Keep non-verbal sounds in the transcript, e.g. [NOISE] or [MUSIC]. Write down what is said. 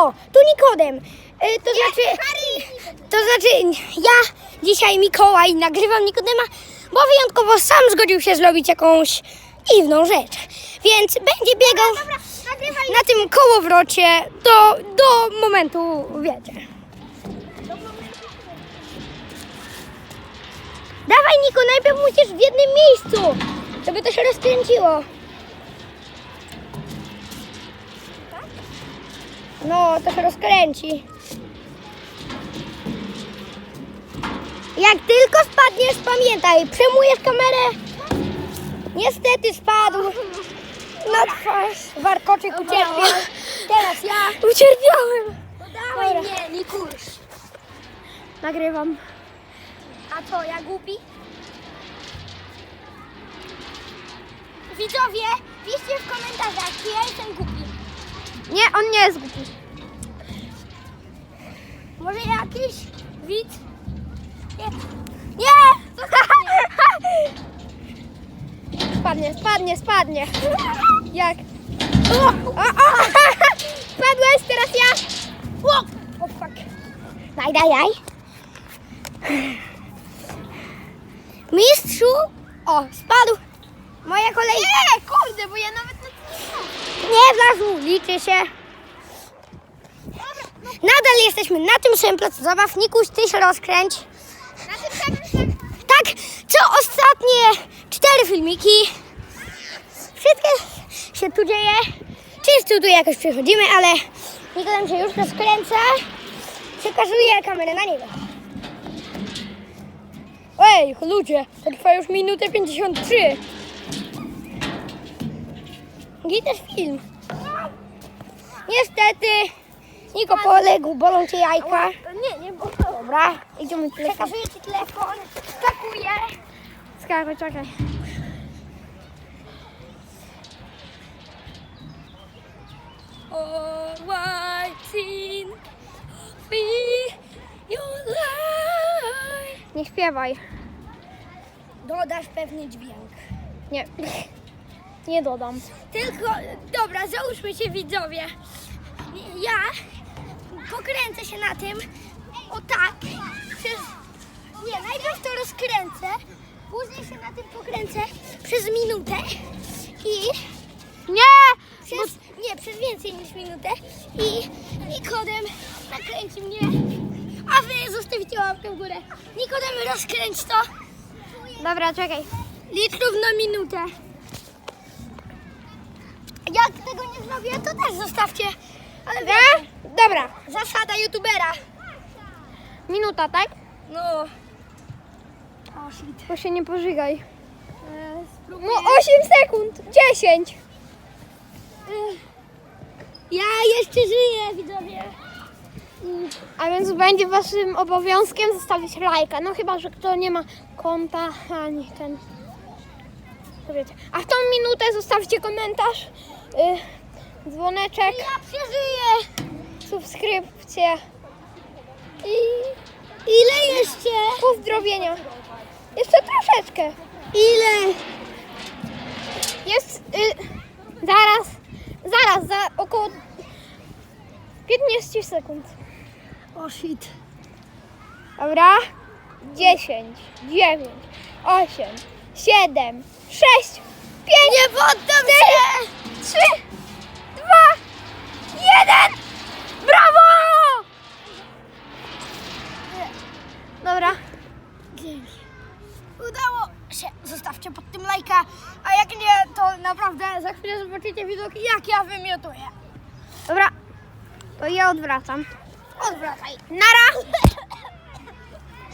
O, tu Nikodem. Y, to znaczy, to znaczy, ja dzisiaj Mikołaj nagrywam Nikodema, bo wyjątkowo sam zgodził się zrobić jakąś dziwną rzecz. Więc będzie biegał na tym kołowrocie do, do momentu, wiecie. Dawaj Niko, najpierw musisz w jednym miejscu, żeby to się rozkręciło. No, to się rozkręci. Jak tylko spadniesz, pamiętaj, przejmujesz kamerę. Niestety spadł. Na twarz. Warkoczyk ucierpiał. Teraz ja. Ucierpiałem. Dawaj mnie, Nikuś. Nagrywam. A co, ja głupi? Widzowie, piszcie w komentarzach, czy ja jestem głupi. Nie, on nie jest głupi. Może jakiś widz? Nie! Nie! [LAUGHS] Spadnie, spadnie, spadnie. Jak? Spadłeś, teraz ja. O, o fuck. Daj, daj, daj. Mistrzu. O, spadł. Moja kolej. Nie, kurde, bo ja nawet na nie Nie wlazł, liczy się. Nadal jesteśmy na tym samym placu zabaw. Nikuś, ty się rozkręć. Tak, co ostatnie cztery filmiki. Wszystko się tu dzieje. Często tu jakoś przechodzimy, ale Nikodem się już rozkręca. Przekazuję kamerę na niego. Ej, ludzie, to trwa już minutę 53. Gdzie też film? Niestety, Niko poległ, bolą cię jajka. Nie, nie, bo Dobra, idziemy telefon. Przekazuję ci telefon, skakuję. Skakuj, czekaj. All what's in be your life. Nie śpiewaj. Dodasz pewnie dźwięk. Nie. [LAUGHS] Nie dodam. Tylko, dobra, załóżmy się widzowie. Ja pokręcę się na tym, o tak, przez, nie, najpierw to rozkręcę, później się na tym pokręcę przez minutę i Nie! przez, nie, przez więcej niż minutę i Nikodem nakręci mnie, a wy zostawicie łapkę w górę. Nikodem rozkręć to, Dobra, czekaj. licz równo minutę. Jak tego nie zrobię, to też zostawcie. Ale wiecie, Dobra. zasada youtubera. Minuta, tak? No. O shit. Bo się nie pożygaj. E, spróbuję. No 8 sekund. 10. Ja jeszcze żyję, widzowie. A więc będzie waszym obowiązkiem zostawić lajka. No chyba, że kto nie ma konta ani ten. Wiecie. A w tą minutę zostawcie komentarz, y, dzwoneczek, Ja przeżyję. subskrypcję i Ile jeszcze? pozdrowienia. Jeszcze troszeczkę. Ile? Jest y, zaraz, zaraz, za około 15 sekund. O shit. Dobra? 10, 9, 8, 7, 6, 5, Nie poddam się! 3, 2, 1. Brawo! Dobra. Dzięki. Udało się. Zostawcie pod tym lajka, a jak nie, to naprawdę za chwilę zobaczycie widok, jak ja wymiotuję. Dobra. To ja odwracam. Odwracaj. Nara!